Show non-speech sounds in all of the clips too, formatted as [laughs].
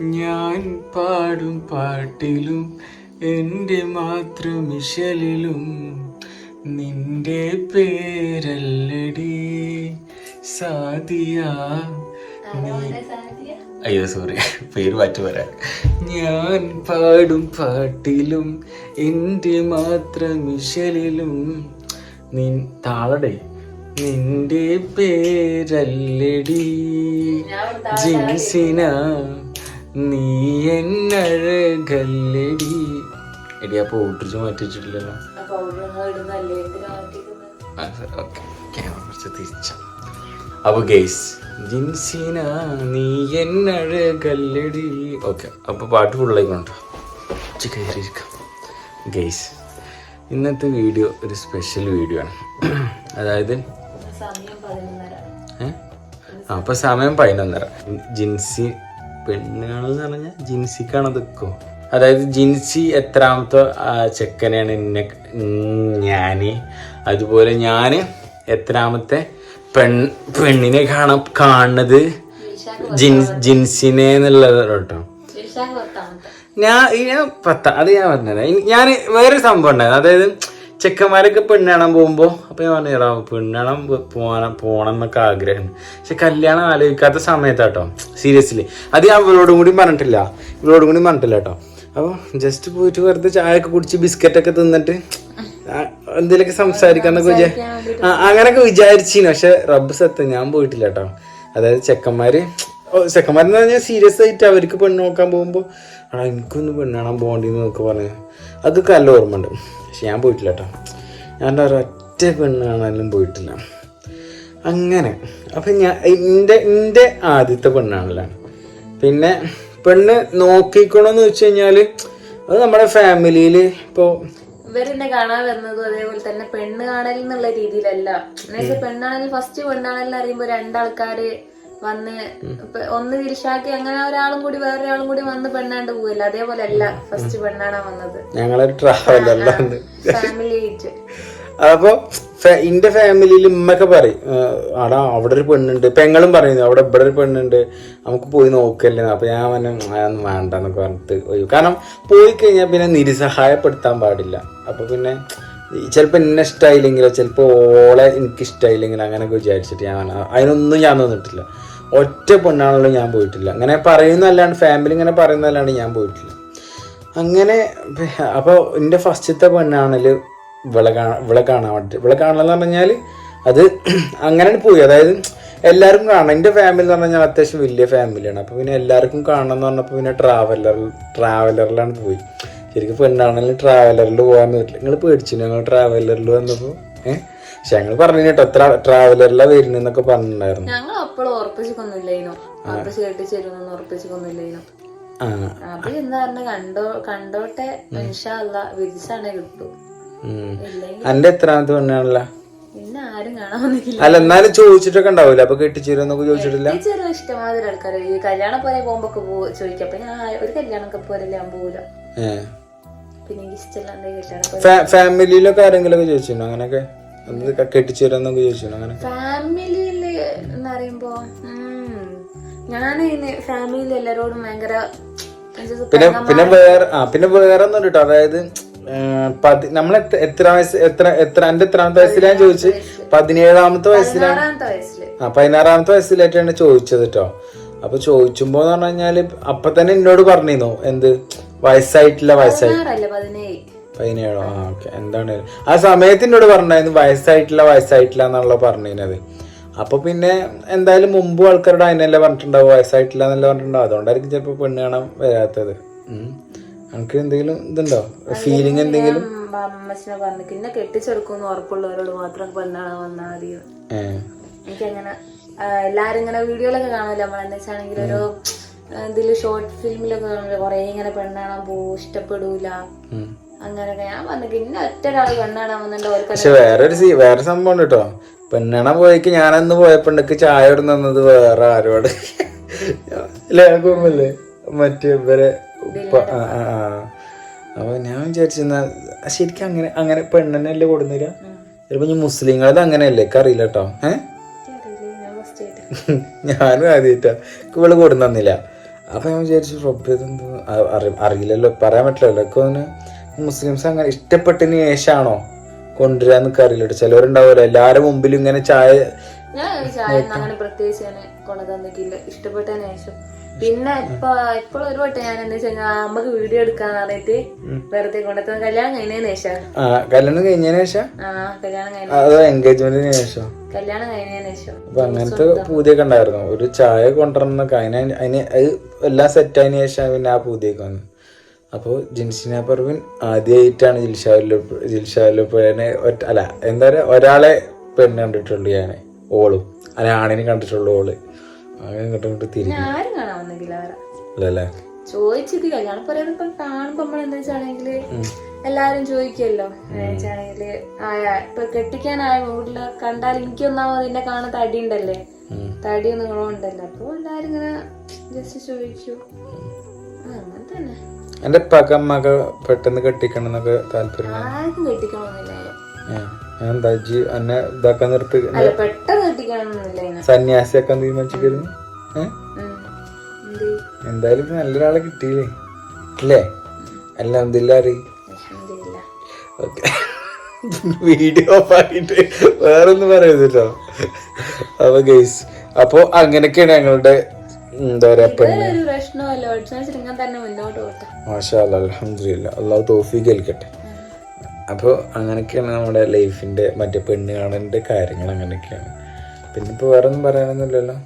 ഞാൻ പാടും പാട്ടിലും എന്റെ മാത്രം നിന്റെ പേരല്ലടി. സാദിയ അയ്യോ സോറി പേര് മാറ്റി വരാൻ ഞാൻ പാടും പാട്ടിലും എന്റെ മാത്രം ഇശലിലും നിൻ താളടേ. നിന്റെ പേരല്ലടി. ജിൻസിന നീ എന്നഴകല്ലടി. എടി ആ ഊട്ടിച്ച് മാറ്റിച്ചിട്ടില്ലല്ലോ കുറച്ച് തിരിച്ച. അപ്പൊ ഗെയ്സ് ജിൻസിന നീ എന്നഴകല്ലടി. ഓക്കെ അപ്പൊ പാട്ട് ഫുള്ളായിക്കൊണ്ടോ കയറിയിരിക്കാം ഗെയ്സ് ഇന്നത്തെ വീഡിയോ ഒരു സ്പെഷ്യൽ വീഡിയോ ആണ്. അതായത് ഏ? ആ, അപ്പൊ സമയം പതിനൊന്നര. ജിൻസി പെണ്ണുകാണെന്ന് പറഞ്ഞാൽ ജിൻസിക്കാണ് അതൊക്കെ അതായത് ജിൻസി എത്രാമത്തെ ചെക്കനെയാണ് എന്നെ ഞാൻ അതുപോലെ ഞാൻ എത്രാമത്തെ പെൺ പെണ്ണിനെ കാണാൻ കാണുന്നത് ജിൻ ജിൻസിനെ എന്നുള്ളത് കേട്ടോ. ഞാൻ ഞാൻ പത്ത അത് ഞാൻ പറഞ്ഞത്. ഞാൻ വേറൊരു സംഭവം ഉണ്ടായിരുന്നു. അതായത് ചെക്കന്മാരൊക്കെ പെണ്ണ് കാണാൻ പോകുമ്പോൾ അപ്പോൾ ഞാൻ പറഞ്ഞു പെണ്ണ് കാണാൻ പോകാൻ പോണം എന്നൊക്കെ ആഗ്രഹം. പക്ഷെ കല്യാണം ആലോചിക്കാത്ത സമയത്താട്ടോ സീരിയസ്ലി അത് ഞാൻ ഇവരോടും കൂടി പറഞ്ഞിട്ടില്ല. ഇവരോടും കൂടി പറഞ്ഞിട്ടില്ല കേട്ടോ അപ്പോൾ ജസ്റ്റ് പോയിട്ട് വെറുതെ ചായ ഒക്കെ കുടിച്ച് ബിസ്ക്കറ്റൊക്കെ തിന്നിട്ട് എന്തെങ്കിലുമൊക്കെ സംസാരിക്കാന്നൊക്കെ വിചാ ആ, അങ്ങനൊക്കെ വിചാരിച്ചിന്. പക്ഷെ റബ്ബ് സത്യം ഞാൻ പോയിട്ടില്ല കേട്ടോ അതായത് ചെക്കന്മാര് ഓ, ചെക്കന്മാരെന്ന് പറഞ്ഞാൽ സീരിയസ് ആയിട്ട് അവർക്ക് പെണ്ണ് നോക്കാൻ പോകുമ്പോൾ ആ എനിക്കൊന്ന് പെണ്ണാണ് കാണാൻ പോകണ്ടെന്ന് എന്നൊക്കെ പറഞ്ഞു. അതൊക്കെ നല്ല ഓർമ്മ ഉണ്ട് പക്ഷെ ഞാൻ പോയിട്ടില്ല കേട്ടോ. ഞാൻ ഒരൊറ്റ പെണ്ണ് കാണാനും പോയിട്ടില്ല. അങ്ങനെ. അപ്പം ഞാൻ എന്റെ എന്റെ ആദ്യത്തെ പെണ്ണാണല്ലോ. പിന്നെ പെണ്ണ് നോക്കിക്കണമെന്ന് വെച്ച് കഴിഞ്ഞാൽ അത് നമ്മുടെ ഫാമിലിയിൽ ഇപ്പോൾ ഇവരെന്നെ കാണാൻ വരുന്നതും അതേപോലെ തന്നെ പെണ്ണ് കാണലെന്നുള്ള രീതിയിലല്ല. എന്നുവെച്ചാൽ പെണ്ണാണെങ്കിൽ ഫസ്റ്റ് പെണ്ണാണെന്ന് അറിയുമ്പോ രണ്ടാൾക്കാര് വന്ന് ഒന്ന് തിരിച്ചാക്കി അങ്ങനെ ഒരാളും കൂടി വേറൊരാളും കൂടി വന്ന് പെണ്ണാണ്ട് പോവില്ല? അതേപോലെ അല്ല ഫസ്റ്റ് പെണ്ണാണാ വന്നത്. ഞങ്ങളൊരു ട്രാവലറിലാണ് ഫാമിലി ആയിട്ട്. അപ്പൊ എന്റെ ഇന്റെ ഫാമിലിയിൽ ഉമ്മൊക്കെ പറയും ആടാ അവിടെ ഒരു പെണ്ണുണ്ട്. പെങ്ങളും പറയുന്നു അവിടെ ഇവിടെ ഒരു പെണ്ണുണ്ട്. നമുക്ക് പോയി നോക്കല്ലേ. അപ്പൊ ഞാൻ പറഞ്ഞു അതൊന്നും വേണ്ട എന്നൊക്കെ പറഞ്ഞിട്ട് കാരണം പോയി കഴിഞ്ഞാൽ പിന്നെ നിരുസഹായപ്പെടുത്താൻ പാടില്ല. അപ്പൊ പിന്നെ ചിലപ്പോൾ എന്നെ ഇഷ്ടമായില്ലെങ്കിലോ ചിലപ്പോൾ ഓളെ എനിക്ക് ഇഷ്ടമായില്ലെങ്കിലോ അങ്ങനെയൊക്കെ വിചാരിച്ചിട്ട് ഞാൻ അതിനൊന്നും ഞാൻ നിന്നിട്ടില്ല. ഒറ്റ പെണ്ണാണല്ലോ ഞാൻ പോയിട്ടില്ല. അങ്ങനെ പറയുന്നതല്ലാണ്ട് ഫാമിലി ഇങ്ങനെ പറയുന്നതല്ലാണ്ട് ഞാൻ പോയിട്ടില്ല. അങ്ങനെ അപ്പോൾ എന്റെ ഫസ്റ്റത്തെ പെണ്ണാണൽ വിള കാണാൻ വിള കാണാൻ വേണ്ടി വിള കാണാന്ന് പറഞ്ഞാൽ അത് [clears throat] അങ്ങനെ പോയി. അതായത് എല്ലാവർക്കും കാണാം എന്റെ ഫാമിലി എന്ന് പറഞ്ഞാൽ അത്യാവശ്യം വലിയ ഫാമിലിയാണ് അപ്പോൾ പിന്നെ എല്ലാവർക്കും കാണണം എന്ന് പറഞ്ഞപ്പോൾ പിന്നെ ട്രാവലർ ട്രാവലറിലാണ് പോയി. ശരിക്കും പെണ്ണാണെങ്കിലും ട്രാവലറിൽ പോകാൻ പറ്റില്ല. നിങ്ങൾ പേടിച്ചു ഞങ്ങൾ ട്രാവലറിൽ വന്നപ്പോൾ ഏഹ് പക്ഷെ ഞങ്ങൾ പറഞ്ഞു കേട്ടോ എത്ര ട്രാവലറിലാ വരുന്നൊക്കെ പറഞ്ഞിട്ടുണ്ടായിരുന്നു. ഞങ്ങൾ അപ്പോഴും ഉറപ്പിച്ചിക്കൊന്നുമില്ലേനോ? ഉറപ്പിച്ച് കെട്ടിച്ചേരുന്നൊന്നും ഉറപ്പിച്ചിക്കൊന്നുമില്ലേനോ? ആ. അത് എന്താ പറഞ്ഞ കണ്ടോ കണ്ടോട്ടെ ഇൻഷാല്ല വിധിച്ചാണേ കിട്ടൂ ഉം. ഇല്ലെങ്കിൽ എത്രാമത്തെ പെണ്ണാണല്ലോ? അല്ല എന്നാലും ചോദിച്ചിട്ടൊക്കെ ഉണ്ടാവില്ല അപ്പൊ കെട്ടിച്ചേരുന്നൊക്കെ ചോദിച്ചിട്ടില്ല? ഇഷ്ടമാതിരി ആൾക്കാർ ഈ കല്യാണം പോലെ പോകുമ്പോ ചോദിക്കാം. അപ്പൊ ഞാൻ ഒരു കല്യാണമൊക്കെ പോലെ ഞാൻ പോവില്ല ഫാമിലിയിലൊക്കെ ആരെങ്കിലും ഒക്കെ ചോദിച്ചിട്ടുണ്ടോ അങ്ങനെയൊക്കെ ചോദിച്ചിട്ടുണ്ടോ അങ്ങനെ? ഫാമിലിയിൽ എന്ന് പറയുമ്പോ ഞാൻ ഫാമിലിയിൽ എല്ലാരോടും ഭയങ്കര പിന്നെ പിന്നെ വേറെ ആ പിന്നെ വേറെ ഒന്നും കേട്ടോ അതായത് നമ്മൾ എത്ര വയസ്സ് എത്ര എത്ര എന്റെ എത്രാമത്തെ വയസ്സിലാണ് ചോദിച്ചത്? പതിനേഴാമത്തെ വയസ്സിലാണ് ആ പതിനാറാമത്തെ വയസ്സിലായിട്ടാണ് ചോദിച്ചത് കേട്ടോ അപ്പൊ ചോദിച്ചുമ്പോ പറഞ്ഞു കഴിഞ്ഞാൽ അപ്പൊ തന്നെ എന്നോട് പറഞ്ഞിരുന്നു. എന്ത്? വയസ്സായിട്ടില്ല വയസ്സായി പതിനേഴ്. ആ ഓക്കെ. എന്താണ്? ആ സമയത്ത് എന്നോട് പറഞ്ഞായിരുന്നു വയസ്സായിട്ടില്ല വയസ്സായിട്ടില്ല എന്നുള്ള പറഞ്ഞത് അപ്പൊ പിന്നെ എന്തായാലും മുമ്പ് ആൾക്കാരോട് അതിനല്ലേ പറഞ്ഞിട്ടുണ്ടാവും വയസ്സായിട്ടില്ല എന്നല്ലേ പറഞ്ഞിട്ടുണ്ടാവും അതുകൊണ്ടായിരിക്കും ചിലപ്പോ പെണ്ണ് കാണാൻ വരാത്തത്. ഉം. അനക്ക് എന്തെങ്കിലും ഇതുണ്ടോ? ഫീലിംഗ് എന്തെങ്കിലും? അമ്മച്ചിനെ പറഞ്ഞു പിന്നെ കെട്ടിച്ചെടുക്കുമെന്ന് ഉറപ്പുള്ളവരോട് മാത്രം പെണ്ണാണ് വന്നാൽ മതി എനിക്കങ്ങനെ ആ, എല്ലാരും ഇങ്ങനെ വീഡിയോയിലൊക്കെ കാണുമല്ലോ നമ്മളെന്ന് വെച്ചാണെങ്കിൽ ഒരു ഇതിൽ ഷോർട്ട് ഫിലിമിലൊക്കെ കാണുമല്ലോ കുറേ ഇങ്ങനെ പെണ്ണാണാൻ പോവും ഇഷ്ടപ്പെടൂല. അങ്ങനെയൊക്കെ ഞാൻ പറഞ്ഞു പിന്നെ ഒറ്റ ഒരാൾ പെണ്ണാണാൻ വന്നിട്ടുണ്ട് പക്ഷെ വേറൊരു വേറെ സംഭവം ഉണ്ട് കേട്ടോ പെണ്ണണ പോയിക്ക് ഞാനന്ന് പോയപ്പോണ്ടക്ക് ചായ ഇടുന്ന തന്നത് വേറെ ആരോട്. ലേഖമില്ലേ മറ്റേ ഇവരെ ഉപ്പ ആ ആ ആ. അപ്പൊ ഞാൻ വിചാരിച്ചെന്നാ ശരിക്കും അങ്ങനെ അങ്ങനെ പെണ്ണെന്നല്ലേ കൊടുന്നില്ല? ചിലപ്പോ ഈ മുസ്ലിങ്ങളത് അങ്ങനെയല്ലേ? അറിയില്ല കേട്ടോ ഏഹ് [laughs] ഞാനും ആദ്യമായിട്ടാ ഇവൾ കൊടുന്നില്ല അപ്പൊ ഞാൻ വിചാരിച്ചു റബ്ബെന്തോ അറിയില്ലല്ലോ പറയാൻ പറ്റില്ലല്ലോ. ഒക്കെ ഒന്ന് മുസ്ലിംസ് അങ്ങനെ ഇഷ്ടപ്പെട്ടതിന് ശേഷമാണോ കൊണ്ടുവരാന്ന് അറിയില്ല ചിലവരുണ്ടാവുമല്ലോ എല്ലാരും മുമ്പിലും ഇങ്ങനെ ചായ ഞാൻ പ്രത്യേകിച്ച് ഞാൻ കൊണ്ടു തന്നിട്ടില്ല ഇഷ്ടപ്പെട്ടതിന് ശേഷം. പിന്നെ ഇപ്പൊ ഇപ്പൊ ഒരു വട്ടം ഞാൻ എന്താ വെച്ചാൽ അമ്മയ്ക്ക് വീഡിയോ എടുക്കാന്ന് പറഞ്ഞിട്ട് വെറുതെ കൊണ്ടെത്തുന്ന കല്യാണം കഴിഞ്ഞതിന് ശേഷം. കല്യാണം കഴിഞ്ഞതിന് ശേഷം? ആ കല്യാണം കഴിഞ്ഞ അതോ എൻഗേജ്മെന്റിന് ശേഷം? കല്യാണം കഴിഞ്ഞതിന് ശേഷം. അപ്പൊ അങ്ങനത്തെ പൂതിയൊക്കെ ഉണ്ടായിരുന്നു. ഒരു ചായ കൊണ്ടുവരണൊക്കെ അതിന് അതിന് അത് എല്ലാം സെറ്റ് ആയതിനു ശേഷം പിന്നെ ആ പൂതിയൊക്കെ വന്നു. അപ്പോൾ ജിൻസിന പർവിൻ ആദ്യമായിട്ടാണ് ജിൽഷാവിലെ ജിൽഷാവിലെ ഒറ്റ അല്ല എന്താ പറയുക ഒരാളെ പെണ്ണ് കണ്ടിട്ടുള്ളൂ ഞാൻ ഓളും. അല്ല ആണിനെ കണ്ടിട്ടുള്ളൂ ഓൾ. ആരും കാണാൻ വന്നെങ്കില്ല വേറെ ചോദിച്ചിട്ട് കല്യാണം പറയുന്നത് കാണുമ്പോ നമ്മൾ എന്താ വെച്ചാണെങ്കിൽ എല്ലാരും ചോദിക്കുമല്ലോ വെച്ചാണെങ്കിൽ ആയ ഇപ്പൊ കെട്ടിക്കാനായ വീട്ടിൽ കണ്ടാൽ എനിക്കൊന്നാമത് എന്നെ കാണാൻ തടി ഉണ്ടല്ലേ തടി ഒന്നും ഉണ്ടല്ലോ അപ്പൊ എല്ലാരും ഇങ്ങനെ ജസ്റ്റ് ചോദിച്ചു. അങ്ങനെ തന്നെ. എന്റെ പകം അമ്മയ്ക്ക് പെട്ടെന്ന് കെട്ടിക്കണം എന്നൊക്കെ താല്പര്യം ആർക്കും കെട്ടിക്കണമെന്നില്ല. എന്താ ജി എന്നെ ഇതാക്കാൻ നിർത്തി? സന്യാസിയാക്കാൻ തീരുമാനിച്ചിരുന്നു എന്തായാലും നല്ലൊരാളെ കിട്ടിയില്ലേ? അല്ലേ? അല്ല എന്തില്ലാറി അൽഹംദുലില്ലാ. ഓക്കെ. വീഡിയോ ഓഫ് ആയിട്ട് വേറൊന്നും പറയുന്നില്ലോ അപ്പൊ ഗൈസ് അപ്പൊ അങ്ങനെയൊക്കെയാണ് ഞങ്ങളുടെ എന്താ പറയാ മാഷാ അലഹമില്ല അള്ളാഹു തോഫി ഏൽക്കട്ടെ. അപ്പോൾ അങ്ങനെയൊക്കെയാണ് നമ്മുടെ ലൈഫിന്റെ മറ്റേ പെണ്ണ് കാണേണ്ട കാര്യങ്ങൾ അങ്ങനെയൊക്കെയാണ്. പിന്നെ ഇപ്പോൾ വേറെ ഒന്നും പറയാനൊന്നുമില്ലല്ലോ.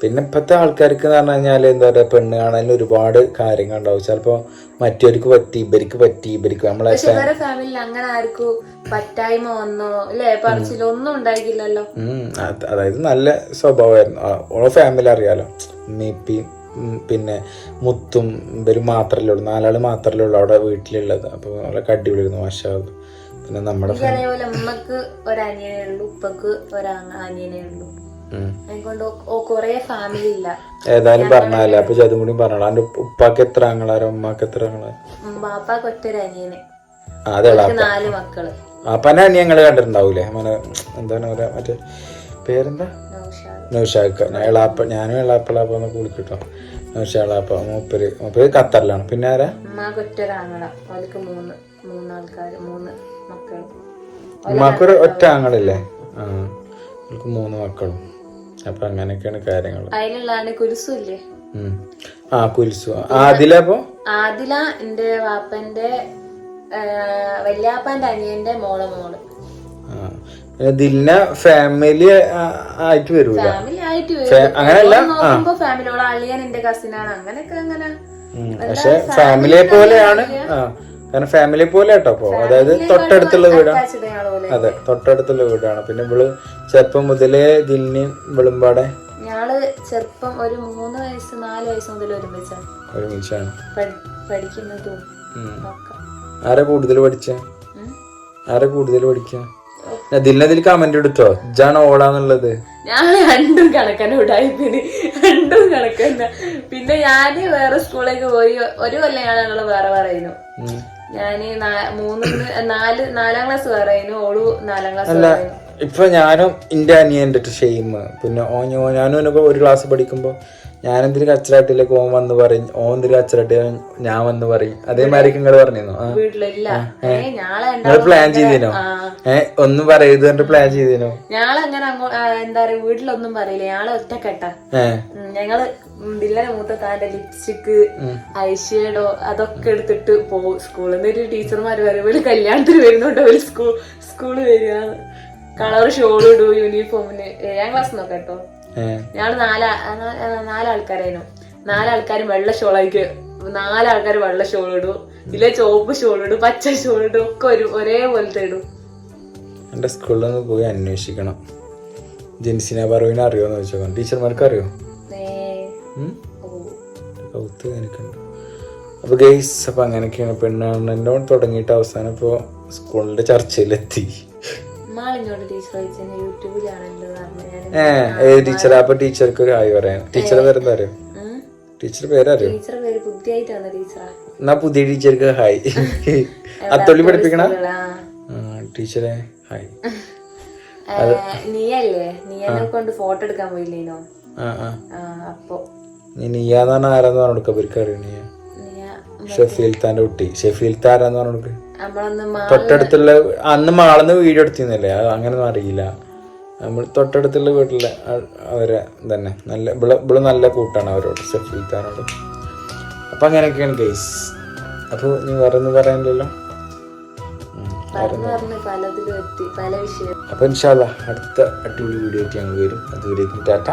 പിന്നെ ഇപ്പോഴത്തെ ആൾക്കാർക്ക് എന്ന് പറഞ്ഞു കഴിഞ്ഞാൽ എന്താ പറയുക പെണ്ണ് കാണാൻ ഒരുപാട് കാര്യങ്ങൾ ഉണ്ടാവും. ചിലപ്പോൾ മറ്റവർക്ക് പറ്റി ഇവർക്ക് പറ്റി ഇവർക്ക് നമ്മളെ ഫാമിലിയിൽ അങ്ങനെ ആർക്കും പറ്റായ്മ വന്നോ അല്ലേ? പറച്ചിലോ ഒന്നും ഉണ്ടായിട്ടില്ലല്ലോ. അതായത് നല്ല സ്വഭാവമായിരുന്നു. ഓളെ ഫാമിലി അറിയാലോ. മീപ്പി പിന്നെ മുത്തും ഇവരും മാത്രമല്ലേ ഉള്ളൂ. നാലാൾ മാത്രമല്ലേ ഉള്ളൂ അവിടെ വീട്ടിലുള്ളത്. അപ്പോൾ നല്ല അടിപൊളിയായിരുന്നു മാഷാ പിന്നെ നമ്മുടെ അതേപോലെ ഉമ്മക്ക് ഒരനിയനേ ഉള്ളൂ ഉപ്പക്ക് ഒരനിയനേ ഉള്ളൂ. അതുകൊണ്ട് കൊറേ ഫാമിലി ഇല്ല. ഏതായാലും പറഞ്ഞാലേ അപ്പൊ അതും കൂടി പറഞ്ഞോളാം. എന്റെ ഉപ്പാക്ക് എത്ര ആങ്ങളാരോ? ഉമ്മാക്ക് എത്ര ആങ്ങളാരോ? അനിയങ്ങൾ ബാപ്പാക്ക് ഒറ്റൊരു അനിയന്. നാല് മക്കൾ. അപ്പനെ അനി ഞങ്ങൾ കണ്ടിട്ടുണ്ടാവൂലേ? മനെ എന്താണ് പറയാ? മറ്റേ പേരെന്താ? നൗഷാക്ക എളാപ്പ ഞാനും എളാപ്പളാപ്പ ഒന്ന് കുളിക്കിട്ടോ നൗഷ എളാപ്പ മൂപ്പര്. മൂപ്പര് ഖത്തറിലാണ്. പിന്നെ ആരാ? ഒറ്റൊരാങ്ങള അവർക്ക് മൂന്ന് മൂന്നാൾക്കാര് മൂന്ന് മക്കൾ. ഉമ്മാക്കൊരു ഒറ്റ ആങ്ങളില്ലേ? ആ. അവർക്ക് മൂന്ന് മക്കളും. അപ്പൊ അങ്ങനെയൊക്കെയാണ് കാര്യങ്ങൾ അതിലുള്ളതാണ് കുരുസുല്ലേ ആ കുരിസു ആദിലപ്പോ? ആദില എന്റെ വാപ്പന്റെ വല്യാപ്പന്റെ അനിയന്റെ മോളെ മോൾ. ആ. ദിൽന ഫാമിലി ആയിട്ട് വരൂല? അങ്ങനെയല്ല? വരും നോക്കുമ്പോ ഫാമിലി ഓളെ അളിയൻ എന്റെ കസിനാണ് അങ്ങനെയൊക്കെ അങ്ങനെ. പക്ഷെ ഫാമിലിയെ പോലെയാണ്. കാരണം ഫാമിലി പോലെ കേട്ടോ അപ്പോ അതായത് തൊട്ടടുത്തുള്ള വീടാണ്. അതെ തൊട്ടടുത്തുള്ള വീടാണ്. പിന്നെ ഇവൾ ചെറുപ്പം മുതലേ ദില്ലി വെളുമ്പാടെ ഞങ്ങൾ ചെറുപ്പം ഒരു മൂന്ന് വയസ്സ് നാല് വയസ്സ് മുതൽ ഒരുമിച്ചാണ് ഒരുമിച്ചാണ്. പഠി- പഠിക്കുന്നതും ആരെ കൂടുതൽ പഠിച്ച? ആരെ കൂടുതൽ പഠിച്ച ദിലിനെ ദിൽ കമന്റ് എടുത്തോ ഇജാണ് ഓടാന്നുള്ളത്? ഞാൻ രണ്ടും കണക്കന്നെ ഉടായിപ്പിന് രണ്ടും കണക്കന്നെ. പിന്നെ ഞാൻ വേറെ സ്കൂളിലേക്ക് പോയി. ഒരു കൊല്ലം ഞാനുള്ള വേറെ പറയുന്നു. ഞാൻ മൂന്ന് നാല് നാലാം ക്ലാസ് വേറെ ആയിരുന്നു. ഓളു നാലാം ക്ലാസ് ഇപ്പൊ ഞാനും എന്റെ അനിയന്റെ ഷെയിം പിന്നെ ഓ ഞാനും ഓനൊക്കെ ഒരു ക്ലാസ് പഠിക്കുമ്പോൾ ഞാൻ എന്തിനു കച്ചറായിട്ടിലേക്ക് ഓൻ വന്ന് പറയും. ഓൻ എന്തിനു കച്ചറാട്ടി? ഞാൻ വന്ന് പറയും. അതേമാതിരി നിങ്ങൾ പറഞ്ഞിരുന്നു? നിങ്ങൾ പ്ലാൻ ചെയ്തിനോ? ഏഹ് ഒന്നും പറയരുത് പ്ലാൻ ചെയ്തിനോ? ഞങ്ങളങ്ങനെ എന്താ പറയാ വീട്ടിലൊന്നും പറയില്ല. ഞങ്ങൾ ഒറ്റക്കെട്ടാ. ഞങ്ങൾ ദില്ലനെ മൂത്ത താന്റെ ലിപ്സ്റ്റിക്ക് ഐഷേഡോ അതൊക്കെ എടുത്തിട്ട് പോകും സ്കൂളിൽ നിന്ന്. ഒരു ടീച്ചർമാര് പറയും ഒരു കല്യാണത്തിന് വരുന്നുണ്ടോ. ഒരു സ്കൂൾ സ്കൂൾ വരിക. കളർ ഷോൾ ഇടൂ യൂണിഫോമിന് ഏഴാം ക്ലാസ് നോക്കാം കേട്ടോ ഞങ്ങൾ നാലാ നാലാൾക്കാരായിരുന്നു നാലാൾക്കാരും വെള്ള ഷോളായിരിക്കും നാലാൾക്കാർ വെള്ള ഷോൾ ഇടും ഇതിലെ ചുവപ്പ് ഷോൾ ഇടും പച്ച ഷോൾ ഇടും ഒക്കെ ഒരു ഒരേപോലത്തെ ഇടും. എന്റെ സ്കൂളിൽ ഒന്ന് പോയി അന്വേഷിക്കണം. ജെൻസിന പറവിനെ അറിയോന്ന് ചോദിച്ചോ ടീച്ചർമാർക്ക് അറിയോ. കൗത്ത് എനിക്കുണ്ട്. അപ്പൊ ഗെയ്സ് അപ്പൊ അങ്ങനെയൊക്കെയാണ് പെണ്ണാണെന്നോ തുടങ്ങിയിട്ട് അവസാനം ഇപ്പോ സ്കൂളിന്റെ ചർച്ചയിലെത്തി. ഏ ടീച്ചർ അപ്പൊ ടീച്ചർക്ക് ഒരു ഹായ് പറയാൻ ടീച്ചറെ പേരെന്താ അറിയോ. ടീച്ചർ പേരറിയോ? ടീച്ചർ എന്നാ പുതിയ ടീച്ചർക്ക് ഹായ്. അത്തൊള്ളി പഠിപ്പിക്കണ? ടീച്ചറെ ഹായ്. നീയല്ലേ? നീ എന്നെ കൊണ്ട് ഫോട്ടോ എടുക്കാൻ പോയില്ലേനോ? അപ്പോ. നീയാന്ന് പറഞ്ഞ ആരാന്ന് പറഞ്ഞു കൊടുക്കുക അവർക്ക് അറിയണേ ഷെഫീൽ താന്റെ കുട്ടി. ഷെഫീൽ താരാന്ന് പറഞ്ഞു കൊടുക്കുക തൊട്ടടുത്തുള്ള അന്ന് മാളന്ന് വീഡിയോ എടുത്തിരുന്നില്ലേ? അങ്ങനൊന്നും അറിയില്ല. നമ്മൾ തൊട്ടടുത്തുള്ള വീട്ടിലെ അവരെ തന്നെ നല്ല ഇവിടെ ഇവിടെ നല്ല കൂട്ടാണ് അവരോട് ഷെഫീൽ താനോട് അപ്പൊ അങ്ങനെയൊക്കെയാണ് ഗൈസ് അപ്പൊ നീ വേറെ ഒന്നും പറയാനില്ലല്ലോ അപ്പൊ ഇൻഷാല്ല അടുത്ത അടിപൊളി വീഡിയോ ആയിട്ട് ഞങ്ങൾ വരും. അതുവരേക്കും ടാറ്റ.